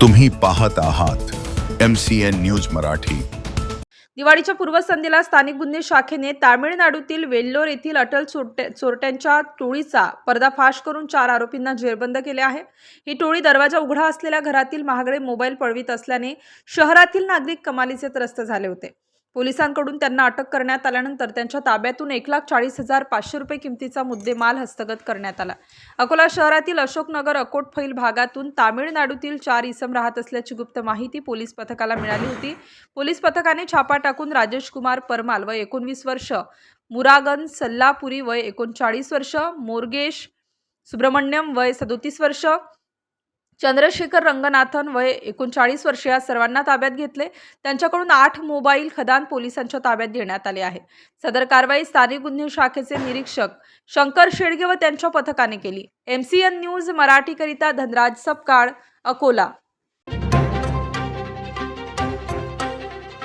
तुम्ही पाहत आहात M C N news Marathi. दिवाळीच्या पूर्वसंध्येला स्थानिक गुन्हे शाखेने तामिळनाडूतील वेल्लोर येथील अटल चोरटे चोरट्यांच्या टोळीचा पर्दाफाश करून चार आरोपींना जेरबंद केले आहे. ही टोळी दरवाजा उघडा असलेल्या घरातील महागडे मोबाईल पळवीत असल्याने शहरातील नागरिक कमालीचे त्रस्त झाले होते. पोलिसांकडून त्यांना अटक करण्यात आल्यानंतर त्यांच्या ताब्यातून एक लाख चाळीस हजार पाचशे रुपये किमतीचा मुद्देमाल हस्तगत करण्यात आला. अकोला शहरातील अशोकनगर अकोट फैल भागातून तामिळनाडूतील चार इसम राहत असल्याची गुप्त माहिती पोलीस पथकाला मिळाली होती. पोलीस पथकाने छापा टाकून राजेश कुमार परमाल व एकोणवीस वर्ष मुरागन सल्लापुरी वय एकोणचाळीस वर्ष मोरगेश सुब्रमण्यम वय सदोतीस वर्ष चंद्रशेखर रंगनाथन वय एकोणचाळीस वर्षे या सर्वांना ताब्यात घेतले. त्यांच्याकडून आठ मोबाईल खदान पोलिसांच्या ताब्यात देण्यात आले आहे. सदर कारवाई स्थानिक गुन्हे शाखेचे निरीक्षक शंकर शेडगे व त्यांच्या पथकाने केली. एम सी एन न्यूज मराठीकरिता धनराज सपकाळ अकोला.